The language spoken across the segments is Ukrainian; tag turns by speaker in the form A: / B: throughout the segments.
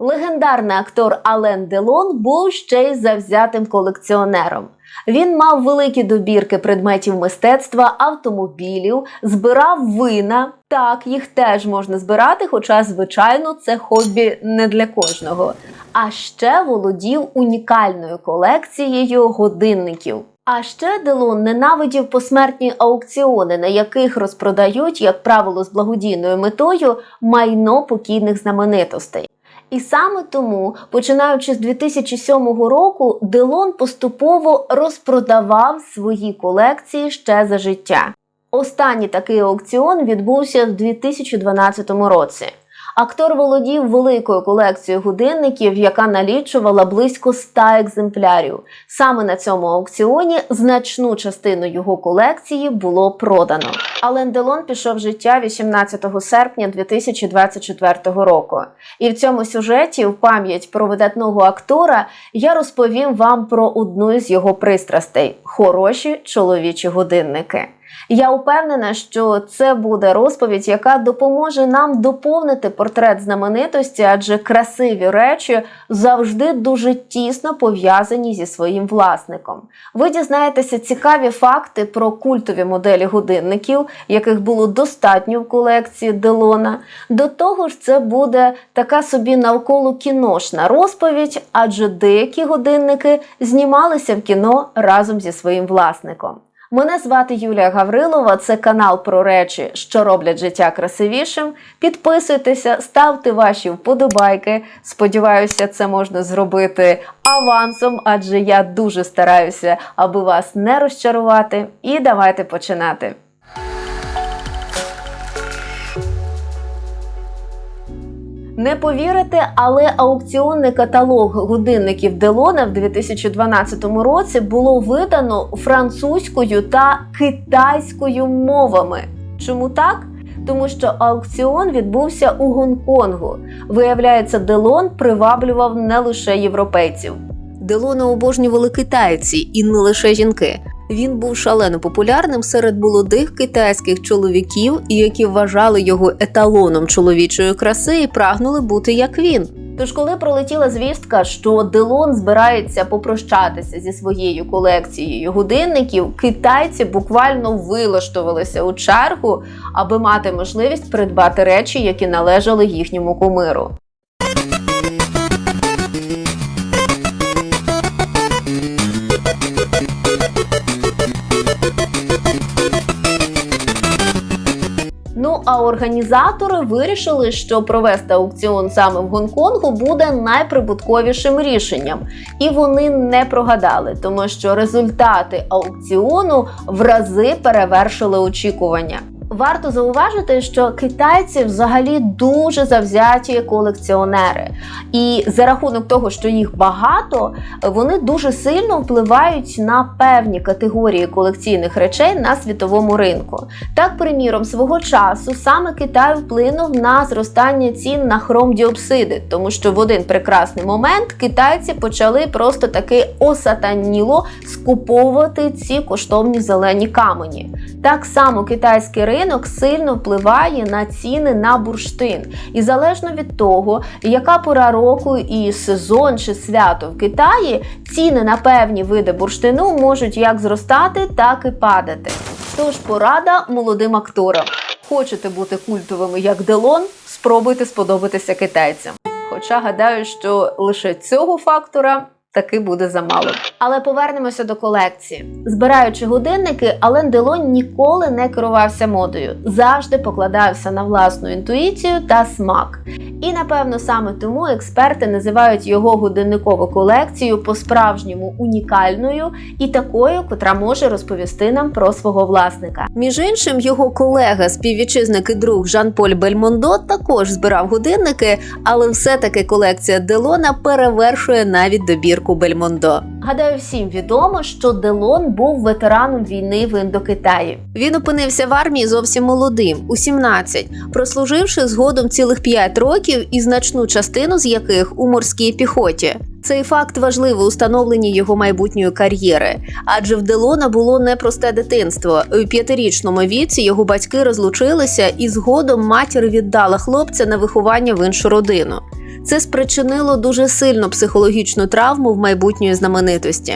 A: Легендарний актор Ален Делон був ще й завзятим колекціонером. Він мав великі добірки предметів мистецтва, автомобілів, збирав вина. Так, їх теж можна збирати, хоча, звичайно, це хобі не для кожного. А ще володів унікальною колекцією годинників. А ще Делон ненавидів посмертні аукціони, на яких розпродають, як правило, з благодійною метою майно покійних знаменитостей. І саме тому, починаючи з 2007 року, Делон поступово розпродавав свої колекції ще за життя. Останній такий аукціон відбувся в 2012 році. Актор володів великою колекцією годинників, яка налічувала близько 100 екземплярів. Саме на цьому аукціоні значну частину його колекції було продано. Ален Делон пішов в життя 18 серпня 2024 року. І в цьому сюжеті, в пам'ять про видатного актора, я розповім вам про одну з його пристрастей хороші чоловічі годинники. Я упевнена, що це буде розповідь, яка допоможе нам доповнити портрет знаменитості, адже красиві речі завжди дуже тісно пов'язані зі своїм власником. Ви дізнаєтеся цікаві факти про культові моделі годинників, яких було достатньо в колекції Делона. До того ж, це буде така собі навколо кіношна розповідь, адже деякі годинники знімалися в кіно разом зі своїм власником. Мене звати Юлія Гаврилова. Це канал про речі, що роблять життя красивішим. Підписуйтеся, ставте ваші вподобайки. Сподіваюся, це можна зробити авансом, адже я дуже стараюся, аби вас не розчарувати. І давайте починати. Не повірите, але аукціонний каталог годинників Делона в 2012 році було видано французькою та китайською мовами. Чому так? Тому що аукціон відбувся у Гонконгу. Виявляється, Делон приваблював не лише європейців. Делона обожнювали китайці і не лише жінки. Він був шалено популярним серед молодих китайських чоловіків, які вважали його еталоном чоловічої краси і прагнули бути як він. Тож, коли пролетіла звістка, що Делон збирається попрощатися зі своєю колекцією годинників, китайці буквально вилаштувалися у чергу, аби мати можливість придбати речі, які належали їхньому кумиру. А організатори вирішили, що провести аукціон саме в Гонконгу буде найприбутковішим рішенням, і вони не прогадали, тому що результати аукціону в рази перевершили очікування. Варто зауважити, що китайці взагалі дуже завзяті колекціонери, і за рахунок того, що їх багато, вони дуже сильно впливають на певні категорії колекційних речей на світовому ринку. Так, приміром, свого часу саме Китай вплинув на зростання цін на хромдіопсиди, тому що в один прекрасний момент китайці почали просто таки осатаніло скуповувати ці коштовні зелені камені. Так само китайський ринок сильно впливає на ціни на бурштин, і залежно від того, яка пора року і сезон чи свято в Китаї, ціни на певні види бурштину можуть як зростати, так і падати. Тож порада молодим акторам. Хочете бути культовими як Делон, спробуйте сподобатися китайцям. Хоча гадаю, що лише цього фактора таки буде замало. Але повернемося до колекції. Збираючи годинники, Ален Делон ніколи не керувався модою, завжди покладався на власну інтуїцію та смак. І напевно саме тому експерти називають його годинникову колекцію по-справжньому унікальною і такою, котра може розповісти нам про свого власника. Між іншим, його колега, співвітчизник і друг Жан-Поль Бельмондо також збирав годинники, але все-таки колекція Делона перевершує навіть добірку Бельмондо. Гадаю, всім відомо, що Делон був ветераном війни в Індокитаї. Він опинився в армії зовсім молодим, у 17, прослуживши згодом цілих 5 років і значну частину з яких у морській піхоті. Цей факт важливий у становленні його майбутньої кар'єри, адже в Делона було непросте дитинство. У п'ятирічному віці його батьки розлучилися, і згодом матір віддала хлопця на виховання в іншу родину. Це спричинило дуже сильну психологічну травму в майбутньої знаменитості.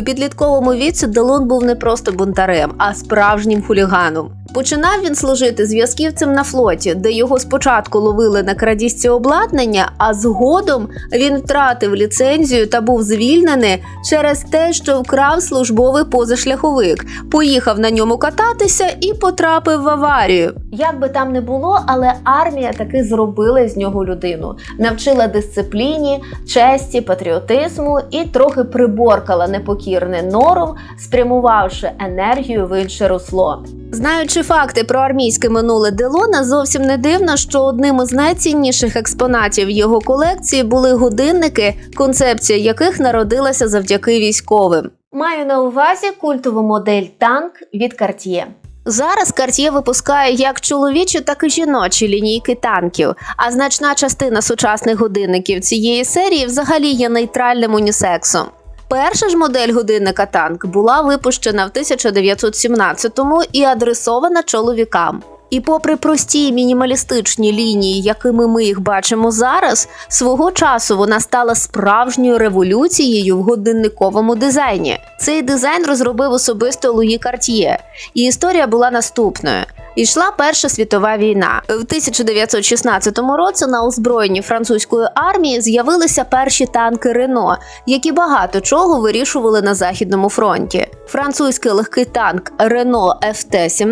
A: У підлітковому віці Делон був не просто бунтарем, а справжнім хуліганом. Починав він служити зв'язківцем на флоті, де його спочатку ловили на крадісті обладнання, а згодом він втратив ліцензію та був звільнений через те, що вкрав службовий позашляховик, поїхав на ньому кататися і потрапив в аварію. Як би там не було, але армія таки зробила з нього людину, навчила дисципліні, честі, патріотизму і трохи приборкала непокірне нором, спрямувавши енергію в інше русло. Знаючи факти про армійське минуле Делона, зовсім не дивно, що одним із найцінніших експонатів його колекції були годинники, концепція яких народилася завдяки військовим. Маю на увазі культову модель танк від Cartier. Зараз Cartier випускає як чоловічі, так і жіночі лінійки танків. А значна частина сучасних годинників цієї серії взагалі є нейтральним унісексом. Перша ж модель годинника танк була випущена в 1917-му і адресована чоловікам. І попри прості мінімалістичні лінії, якими ми їх бачимо зараз, свого часу вона стала справжньою революцією в годинниковому дизайні. Цей дизайн розробив особисто Луї Карт'є, і історія була наступною. Ішла Перша світова війна. В 1916 році на озброєнні французької армії з'явилися перші танки Рено, які багато чого вирішували на західному фронті. Французький легкий танк Рено ФТ-17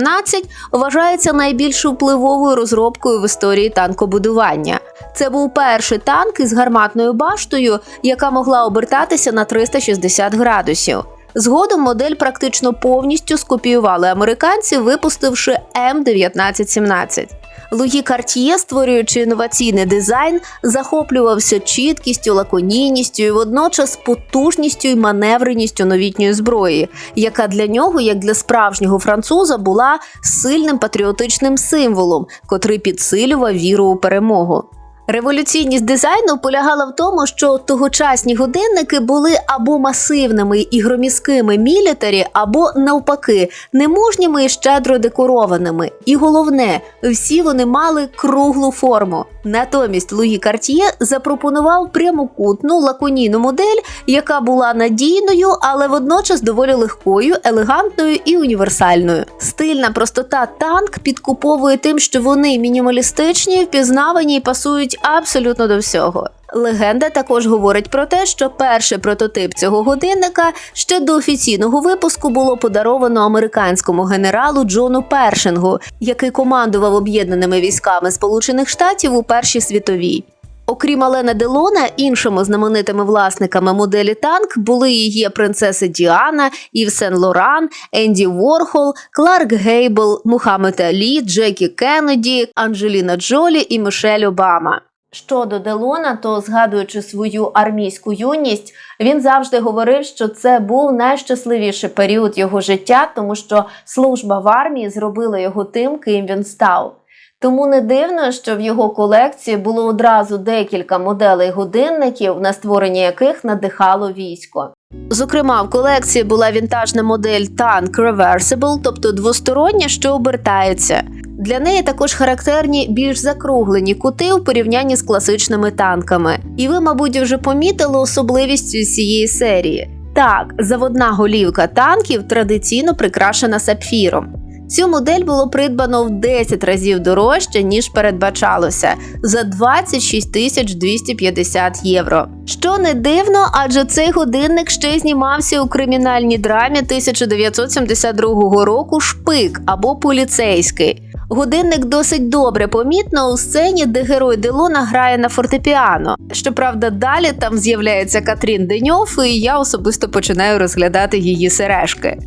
A: вважається найбільш впливовою розробкою в історії танкобудування. Це був перший танк із гарматною баштою, яка могла обертатися на 360 градусів. Згодом модель практично повністю скопіювали американці, випустивши М1917. Луї Карт'є, створюючи інноваційний дизайн, захоплювався чіткістю, лаконійністю і водночас потужністю і маневреністю новітньої зброї, яка для нього, як для справжнього француза, була сильним патріотичним символом, котрий підсилював віру у перемогу. Революційність дизайну полягала в тому, що тогочасні годинники були або масивними і громіськими мілітарі, або навпаки, немужніми і щедро декорованими. І головне, всі вони мали круглу форму. Натомість Луї Карт'є запропонував прямокутну лаконійну модель, яка була надійною, але водночас доволі легкою, елегантною і універсальною. Стильна простота танк підкуповує тим, що вони мінімалістичні, впізнавані і пасують абсолютно до всього. Легенда також говорить про те, що перший прототип цього годинника ще до офіційного випуску було подаровано американському генералу Джону Першингу, який командував об'єднаними військами Сполучених Штатів у Першій світовій. Окрім Алена Делона, іншими знаменитими власниками моделі танк були її принцеси Діана, Ів Сен Лоран, Енді Ворхол, Кларк Гейбл, Мухаммед Алі, Джекі Кеннеді, Анджеліна Джолі і Мишель Обама. Щодо Делона, то згадуючи свою армійську юність, він завжди говорив, що це був найщасливіший період його життя, тому що служба в армії зробила його тим, ким він став. Тому не дивно, що в його колекції було одразу декілька моделей годинників, на створення яких надихало військо. Зокрема, в колекції була вінтажна модель Tank Reversible, тобто двостороння, що обертається. Для неї також характерні більш закруглені кути у порівнянні з класичними танками. І ви, мабуть, вже помітили особливість цієї серії. Так, заводна голівка танків традиційно прикрашена сапфіром. Цю модель було придбано в 10 разів дорожче, ніж передбачалося, за 26 тисяч 250 євро. Що не дивно, адже цей годинник ще знімався у кримінальній драмі 1972 року Шпик або поліцейський. Годинник досить добре помітно у сцені, де герой Делона грає на фортепіано. Щоправда, далі там з'являється Катрін Деньов, і я особисто починаю розглядати її сережки.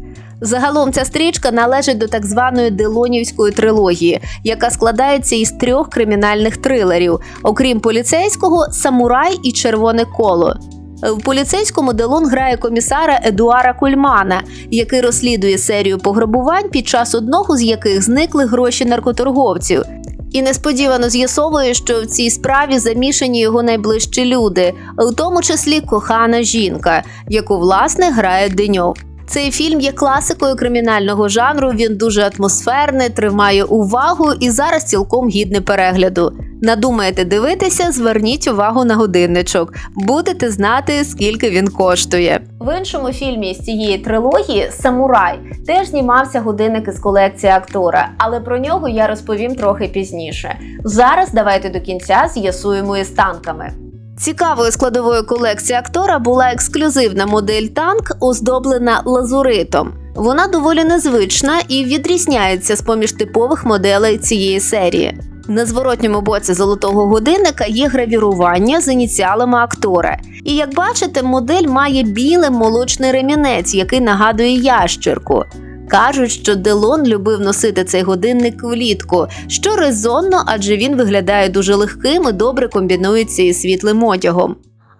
A: Загалом ця стрічка належить до так званої Делонівської трилогії, яка складається із трьох кримінальних трилерів, окрім поліцейського, самурай і червоне коло. В поліцейському Делон грає комісара Едуара Кульмана, який розслідує серію пограбувань, під час одного з яких зникли гроші наркоторговців. І несподівано з'ясовує, що в цій справі замішані його найближчі люди, у тому числі кохана жінка, яку власне грає Деньов. Цей фільм є класикою кримінального жанру. Він дуже атмосферний, тримає увагу і зараз цілком гідний перегляду. Надумаєте дивитися, зверніть увагу на годинничок. Будете знати, скільки він коштує. В іншому фільмі з цієї трилогії Самурай теж знімався годинник із колекції актора, але про нього я розповім трохи пізніше. Зараз давайте до кінця з'ясуємо із танками. Цікавою складовою колекції актора була ексклюзивна модель танк, оздоблена лазуритом. Вона доволі незвична і відрізняється з поміж типових моделей цієї серії. На зворотньому боці золотого годинника є гравірування з ініціалами актора. І як бачите, модель має білий молочний ремінець, який нагадує ящерку. Кажуть, що Делон любив носити цей годинник влітку, що резонно, адже він виглядає дуже легким і добре комбінується із світлим одягом.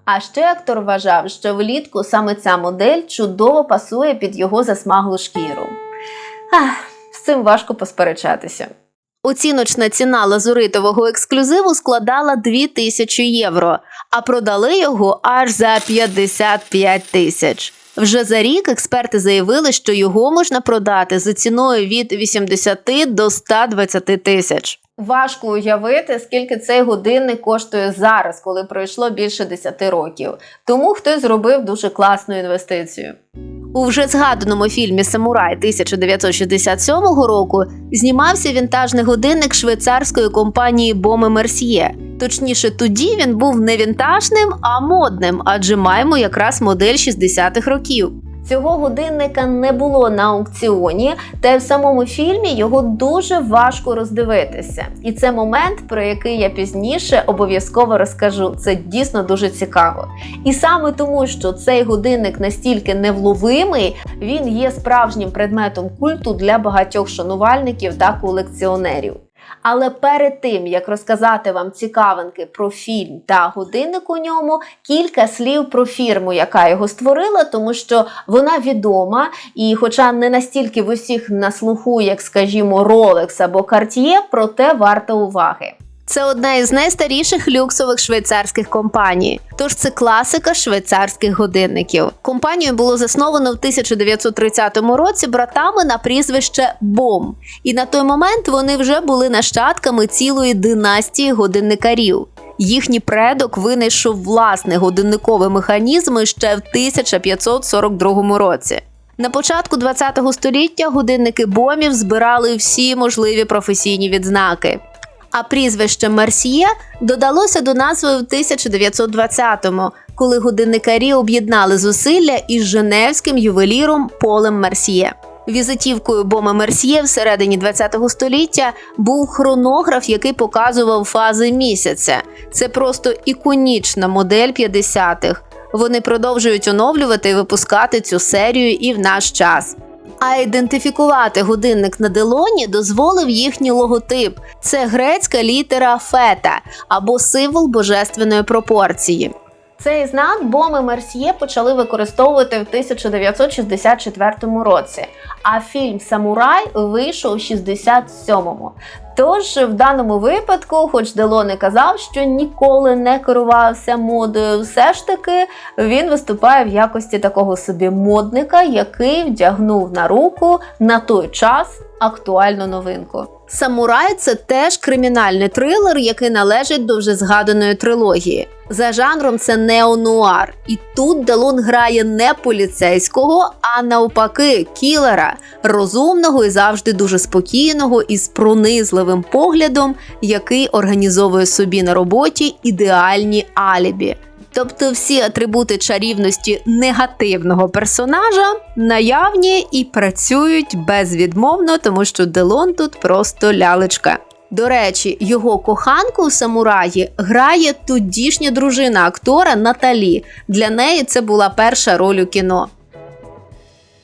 A: А ще актор вважав, що влітку саме ця модель чудово пасує під його засмаглу шкіру. Ах, з цим важко посперечатися. Оціночна ціна лазуритового ексклюзиву складала 2000 євро, а продали його аж за 55 тисяч. Вже за рік експерти заявили, що його можна продати за ціною від 80 до 120 тисяч. Важко уявити, скільки цей годинник коштує зараз, коли пройшло більше 10 років. Тому хтось зробив дуже класну інвестицію. У вже згаданому фільмі Самурай 1967 року знімався вінтажний годинник швейцарської компанії Боме Мерсьє. Точніше, тоді він був не вінтажним, а модним, адже маємо якраз модель 60-х років. Цього годинника не було на аукціоні, та в самому фільмі його дуже важко роздивитися. І це момент, про який я пізніше обов'язково розкажу. Це дійсно дуже цікаво. І саме тому, що цей годинник настільки невловимий, він є справжнім предметом культу для багатьох шанувальників та колекціонерів. Але перед тим як розказати вам цікавинки про фільм та годинник у ньому, кілька слів про фірму, яка його створила, тому що вона відома, і, хоча не настільки в усіх на слуху, як, скажімо, Rolex або Cartier, проте варта уваги. Це одна із найстаріших люксових швейцарських компаній. Тож це класика швейцарських годинників. Компанію було засновано в 1930 році братами на прізвище Бом. І на той момент вони вже були нащадками цілої династії годинникарів. Їхній предок винайшов власний годинниковий механізм ще в 1542 році. На початку ХХ століття годинники бомів збирали всі можливі професійні відзнаки. А прізвище Мерсьє додалося до назви в 1920-му, коли годинникарі об'єднали зусилля із женевським ювеліром Полем Мерсьє. Візитівкою Бома Мерсьє всередині ХХ століття був хронограф, який показував фази місяця. Це просто іконічна модель 50-х. Вони продовжують оновлювати і випускати цю серію і в наш час. А ідентифікувати годинник на Делоні дозволив їхній логотип. Це грецька літера фета або символ божественної пропорції. Цей знак Боми Мерсьє почали використовувати в 1964 році, а фільм Самурай вийшов у 67-му. Тож в даному випадку, хоч Делон і казав, що ніколи не керувався модою, все ж таки він виступає в якості такого собі модника, який вдягнув на руку на той час актуальну новинку. Самурай це теж кримінальний трилер, який належить до вже згаданої трилогії. За жанром це неонуар, і тут Делон грає не поліцейського, а навпаки, кілера, розумного і завжди дуже спокійного із пронизливим поглядом, який організовує собі на роботі ідеальні алібі. Тобто всі атрибути чарівності негативного персонажа наявні і працюють безвідмовно, тому що Делон тут просто лялечка. До речі, його коханку у самураї грає тодішня дружина актора Наталі. Для неї це була перша роль у кіно.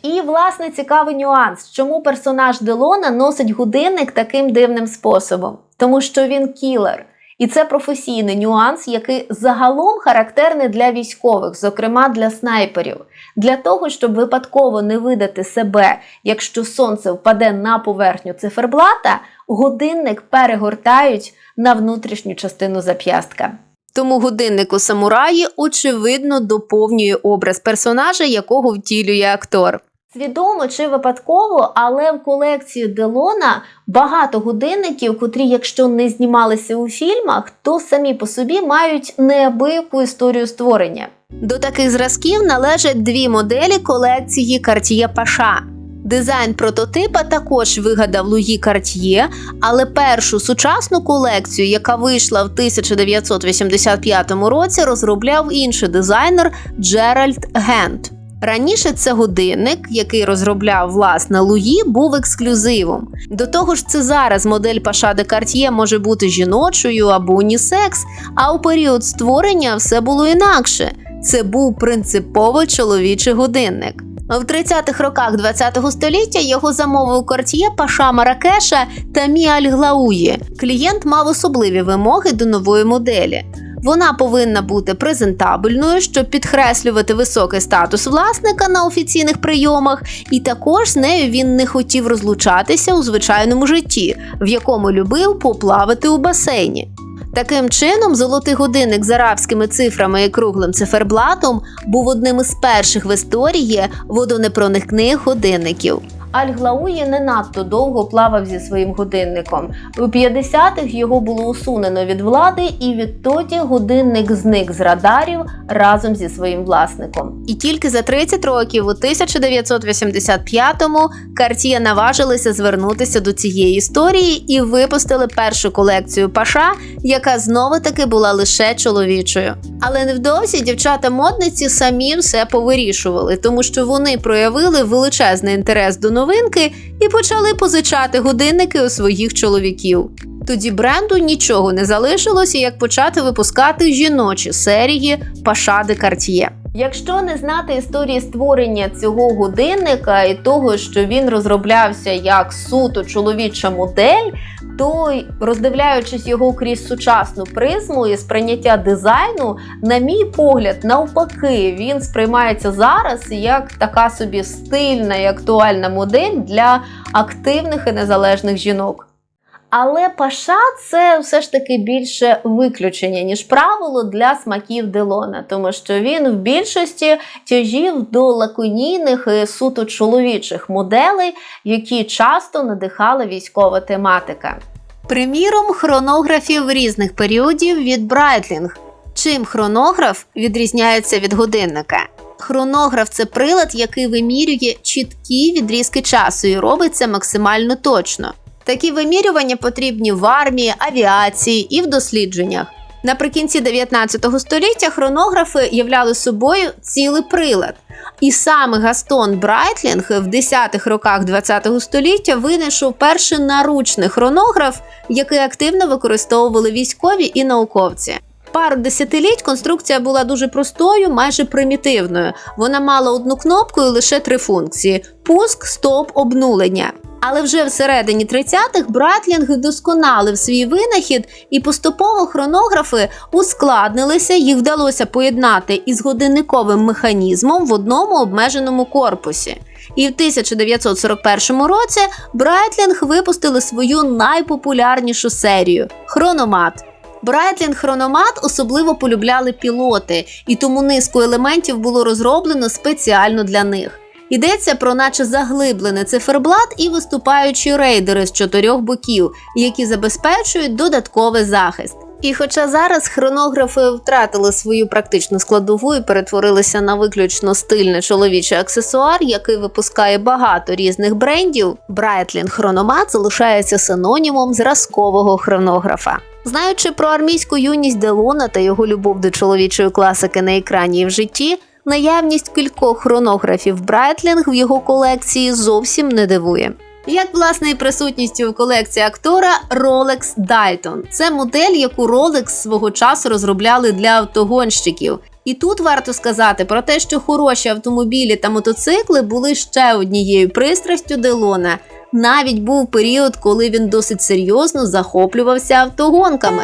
A: І, власне, цікавий нюанс, чому персонаж Делона носить годинник таким дивним способом, тому що він кілер. І це професійний нюанс, який загалом характерний для військових, зокрема для снайперів. Для того, щоб випадково не видати себе, якщо сонце впаде на поверхню циферблата, годинник перегортають на внутрішню частину зап'ястка. Тому годинник у самураї очевидно доповнює образ персонажа, якого втілює актор. Свідомо чи випадково, але в колекції Делона багато годинників, котрі, якщо не знімалися у фільмах, то самі по собі мають неабияку історію створення. До таких зразків належать дві моделі колекції Cartier Паша. Дизайн прототипа також вигадав Луї Карт'є, але першу сучасну колекцію, яка вийшла в 1985 році, розробляв інший дизайнер Джеральд Гент. Раніше це годинник, який розробляв власне Луї, був ексклюзивом. До того ж, це зараз модель Паша де Карт'є може бути жіночою або унісекс, а у період створення все було інакше. Це був принципово чоловічий годинник. В 30-х роках ХХ століття його замовив Кортьє Паша Маракеша та Міаль Глауї. Клієнт мав особливі вимоги до нової моделі. Вона повинна бути презентабельною, щоб підкреслювати високий статус власника на офіційних прийомах, і також з нею він не хотів розлучатися у звичайному житті, в якому любив поплавати у басейні. Таким чином, золотий годинник з арабськими цифрами і круглим циферблатом був одним із перших в історії водонепроникних годинників. Аль-Глауї не надто довго плавав зі своїм годинником. У 50-х його було усунено від влади, і відтоді годинник зник з радарів разом зі своїм власником. І тільки за 30 років, у 1985-му, Cartier наважилися звернутися до цієї історії і випустили першу колекцію паша, яка знову таки була лише чоловічою. Але невдовзі дівчата-модниці самі все повирішували, тому що вони проявили величезний інтерес до новинки і почали позичати годинники у своїх чоловіків. Тоді бренду нічого не залишилося, як почати випускати жіночі серії Пашади Картьє. Якщо не знати історії створення цього годинника і того, що він розроблявся як суто чоловіча модель, то роздивляючись його крізь сучасну призму і сприйняття дизайну, на мій погляд, навпаки, він сприймається зараз як така собі стильна і актуальна модель для активних і незалежних жінок. Але паша це все ж таки більше виключення, ніж правило для смаків Делона, тому що він в більшості тяжів до лаконійних і суто чоловічих моделей, які часто надихала військова тематика. Приміром, хронографів різних періодів від Breitling. Чим хронограф відрізняється від годинника? Хронограф це прилад, який вимірює чіткі відрізки часу і робить це максимально точно. Такі вимірювання потрібні в армії, авіації і в дослідженнях. Наприкінці 19 століття хронографи являли собою цілий прилад. І саме Гастон Брайтлінг в 10-х роках 20 століття винайшов перший наручний хронограф, який активно використовували військові і науковці. Пару десятиліть конструкція була дуже простою, майже примітивною. Вона мала одну кнопку і лише три функції: пуск, стоп, обнулення. Але вже всередині 30-х Братлінг досконалив свій винахід, і поступово хронографи ускладнилися, їх вдалося поєднати із годинниковим механізмом в одному обмеженому корпусі. І в 1941 році Брайтлінг випустили свою найпопулярнішу серію хрономат. Брайтлінг хрономат особливо полюбляли пілоти, і тому низку елементів було розроблено спеціально для них. Йдеться про наче заглиблений циферблат і виступаючі рейдери з чотирьох боків, які забезпечують додатковий захист. І хоча зараз хронографи втратили свою практичну складову і перетворилися на виключно стильний чоловічий аксесуар, який випускає багато різних брендів, Breitling хрономат залишається синонімом зразкового хронографа. Знаючи про армійську юність Делона та його любов до чоловічої класики на екрані і в житті, наявність кількох хронографів Брайтлінг в його колекції зовсім не дивує. Як власне і присутністю в колекції актора Rolex Dayton. Це модель, яку Rolex свого часу розробляли для автогонщиків. І тут варто сказати про те, що хороші автомобілі та мотоцикли були ще однією пристрастю Делона. Навіть був період, коли він досить серйозно захоплювався автогонками.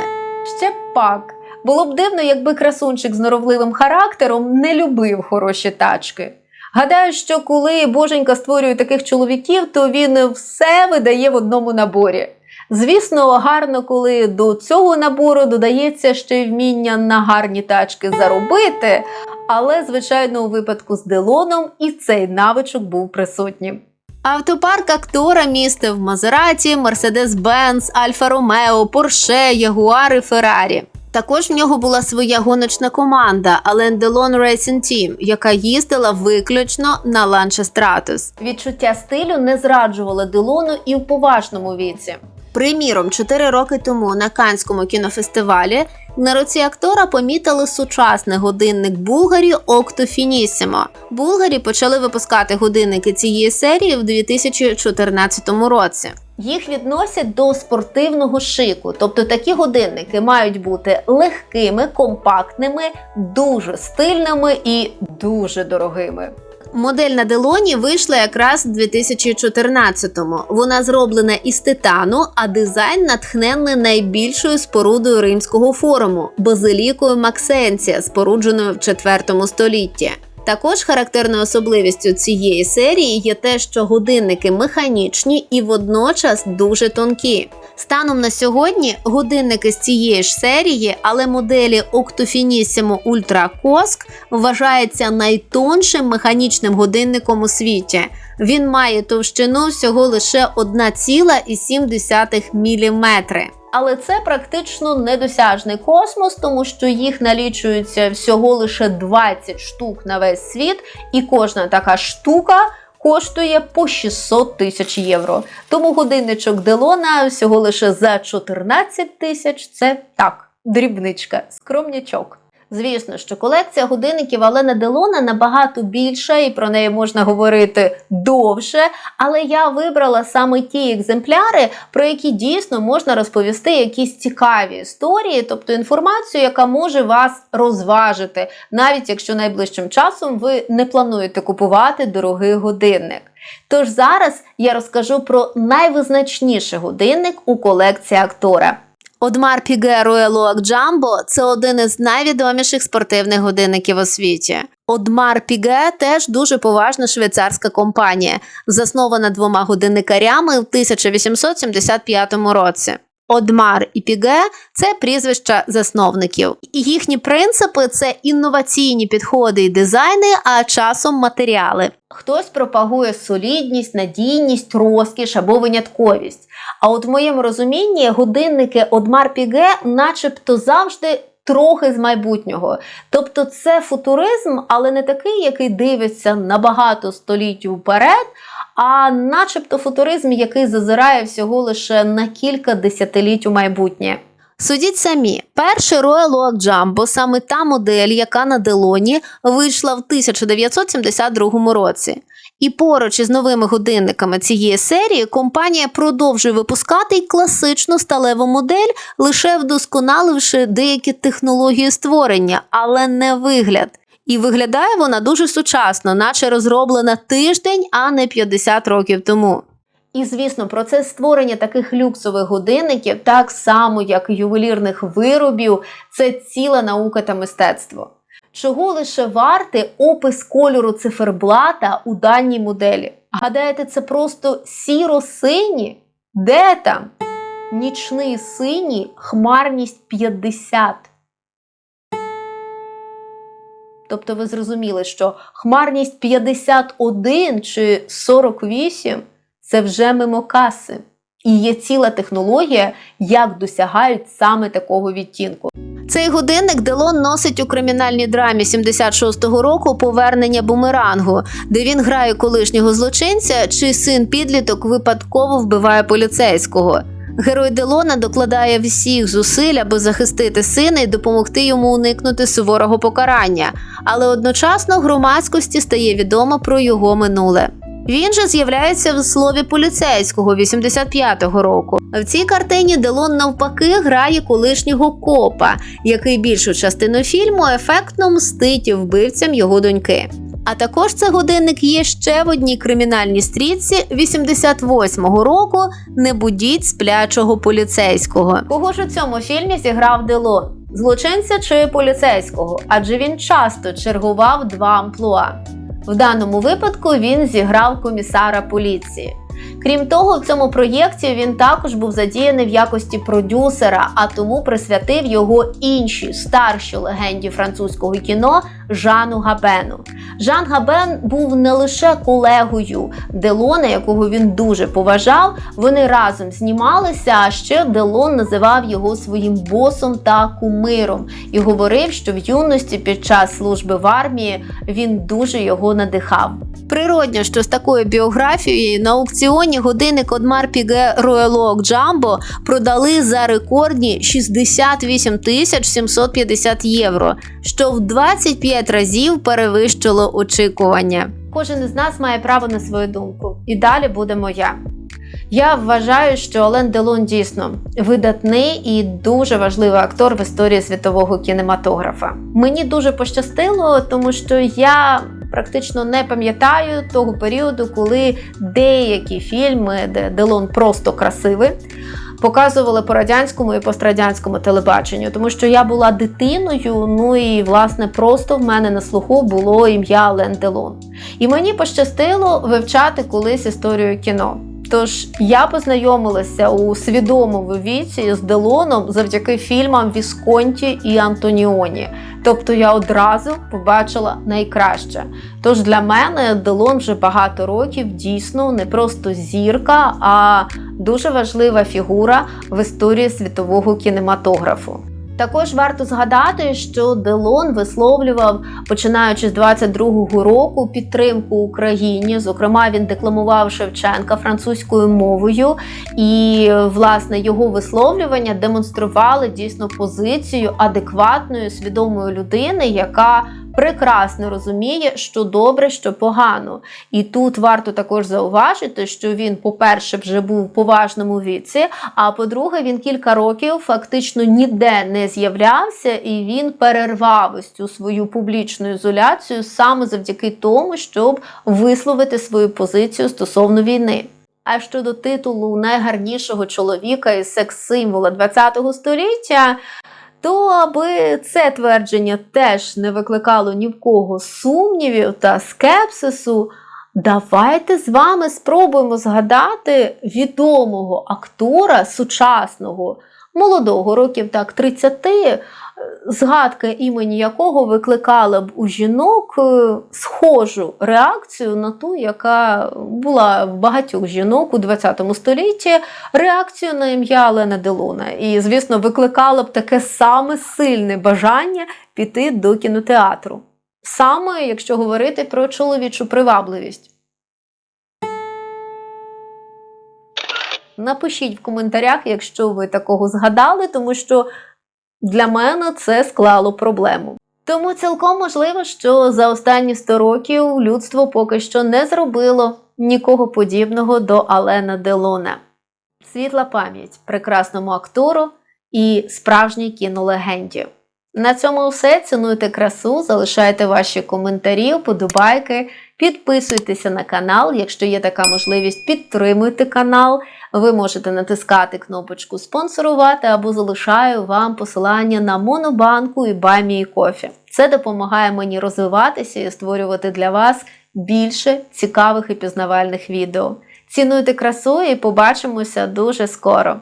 A: Ще пак. Було б дивно, якби красунчик з норовливим характером не любив хороші тачки. Гадаю, що коли боженька створює таких чоловіків, то він все видає в одному наборі. Звісно, гарно, коли до цього набору додається ще й вміння на гарні тачки заробити, Але, звичайно, у випадку з Делоном і цей навичок був присутнім. Автопарк актора містив Мазераті, Мерседес-Бенц, Альфа Ромео, Порше, Ягуар і Феррарі. Також в нього була своя гоночна команда Alain Delon Racing Team, яка їздила виключно на Lancia Stratus. Відчуття стилю не зраджувало Делону і в поважному віці. Приміром, 4 роки тому на Канському кінофестивалі на руці актора помітили сучасний годинник Булгарі Octo Finissimo. Булгарі почали випускати годинники цієї серії в 2014 році. Їх відносять до спортивного шику, тобто такі годинники мають бути легкими, компактними, дуже стильними і дуже дорогими. Модель на Делоні вийшла якраз у 2014-му. Вона зроблена із титану, а дизайн натхнений найбільшою спорудою римського форуму базилікою Максенція, спорудженою в 4 столітті. Також характерною особливістю цієї серії є те, що годинники механічні і водночас дуже тонкі. Станом на сьогодні годинники з цієї ж серії, але моделі Octofinissimo Ultra Kosk вважається найтоншим механічним годинником у світі. Він має товщину всього лише 1,7 мм. Але це практично недосяжний космос, тому що їх налічується всього лише 20 штук на весь світ, і кожна така штука коштує по 600 тисяч євро. Тому годинничок Делона всього лише за 14 тисяч це так, дрібничка, скромнячок. Звісно, що колекція годинників Алена Делона набагато більша і про неї можна говорити довше. Але я вибрала саме ті екземпляри, про які дійсно можна розповісти якісь цікаві історії, тобто інформацію, яка може вас розважити, навіть якщо найближчим часом ви не плануєте купувати дорогий годинник. Тож зараз я розкажу про найвизначніший годинник у колекції актора. Одмар Піге Роялуак Джамбо це один із найвідоміших спортивних годинників у світі. Одмар Піге теж дуже поважна швейцарська компанія, заснована двома годинникарями в 1875 році. Одмар і Піге це прізвища засновників. І їхні принципи це інноваційні підходи і дизайни, а часом матеріали. Хтось пропагує солідність, надійність, розкіш або винятковість. А от в моєму розумінні годинники Одмар Піге, начебто, завжди. Трохи з майбутнього. Тобто це футуризм, але не такий, який дивиться на багато століть вперед, а начебто футуризм, який зазирає всього лише на кілька десятиліть у майбутнє. Судіть самі, перший Royal Oak Jumbo, саме та модель, яка на Делоні вийшла в 1972 році. І поруч із новими годинниками цієї серії компанія продовжує випускати й класичну сталеву модель, лише вдосконаливши деякі технології створення, але не вигляд. І виглядає вона дуже сучасно, наче розроблена тиждень, а не 50 років тому. І, звісно, процес створення таких люксових годинників, так само як і ювелірних виробів, це ціла наука та мистецтво. Чого лише вартий опис кольору циферблата у даній моделі? Гадаєте, це просто сіро-сині? Де там? Нічний синій, хмарність 50. Тобто ви зрозуміли, що хмарність 51 чи 48 це вже мимо каси. І є ціла технологія, як досягають саме такого відтінку. Цей годинник Делон носить у кримінальній драмі 76-го року повернення бумерангу, де він грає колишнього злочинця, чий син підліток випадково вбиває поліцейського. Герой Делона докладає всіх зусиль, аби захистити сина і допомогти йому уникнути суворого покарання, але одночасно громадськості стає відомо про його минуле. Він же з'являється в слові поліцейського 85-го року. В цій картині Делон навпаки грає колишнього копа, який більшу частину фільму ефектно мстить вбивцям його доньки. А також це годинник є ще в одній кримінальній стрічці 88-го року Не будіть сплячого поліцейського. Кого ж у цьому фільмі зіграв Делон? Злочинця чи поліцейського? Адже він часто чергував два амплуа. В даному випадку він зіграв комісара поліції. Крім того, в цьому проєкті він також був задіяний в якості продюсера, а тому присвятив його іншій старшій легенді французького кіно Жану Габену. Жан Габен був не лише колегою Делона, якого він дуже поважав. Вони разом знімалися. А ще Делон називав його своїм босом та кумиром і говорив, що в юності під час служби в армії він дуже його надихав. Природньо, що з такою біографією на аукціоні годинник Одмар Піге Роялок Джамбо продали за рекордні 68 тисяч 750 євро, що в 25 разів перевищило очікування. Кожен із нас має право на свою думку, і далі буде моя. Я вважаю, що Олен Делон дійсно видатний і дуже важливий актор в історії світового кінематографа. Мені дуже пощастило, тому що я практично не пам'ятаю того періоду, коли деякі фільми, де Делон просто красивий, показували по радянському і пострадянському телебаченню, тому що я була дитиною. Ну і власне просто в мене на слуху було ім'я Лен Делон. І мені пощастило вивчати колись історію кіно. Тож я познайомилася у свідомому віці з Делоном завдяки фільмам Вісконті і Антоніоні. Тобто я одразу побачила найкраще. Тож для мене Делон вже багато років дійсно не просто зірка, а дуже важлива фігура в історії світового кінематографу. Також варто згадати, що Делон висловлював, починаючи з 22-го року, підтримку Україні. Зокрема, він декламував Шевченка французькою мовою, і власне його висловлювання демонстрували дійсно позицію адекватної свідомої людини, яка прекрасно розуміє, що добре, що погано. І тут варто також зауважити, що він, по-перше, вже був у поважному віці. А по-друге, він кілька років фактично ніде не з'являвся, і він перервав ось цю свою публічну ізоляцію саме завдяки тому, щоб висловити свою позицію стосовно війни. А щодо титулу найгарнішого чоловіка і секс-символа ХХ століття, то аби це твердження теж не викликало ні в кого сумнівів та скепсису, давайте з вами спробуємо згадати відомого актора сучасного, молодого, років так 30, згадка імені якого викликала б у жінок е, схожу реакцію на ту, яка була в багатьох жінок у 20 столітті, реакцію на ім'я Лена Делона. І, звісно, викликала б таке саме сильне бажання піти до кінотеатру. Саме якщо говорити про чоловічу привабливість. Напишіть в коментарях, якщо ви такого згадали, тому що для мене це склало проблему. Тому цілком можливо, що за останні 100 років людство поки що не зробило нікого подібного до Алена Делона. Світла пам'ять прекрасному актору і справжній кінолегенді. На цьому все. Цінуйте красу, залишайте ваші коментарі, вподобайки, підписуйтеся на канал. Якщо є така можливість, підтримуйте канал. Ви можете натискати кнопочку спонсорувати або залишаю вам посилання на Монобанку і Баймі Кофі. Це допомагає мені розвиватися і створювати для вас більше цікавих і пізнавальних відео. Цінуйте красу і побачимося дуже скоро!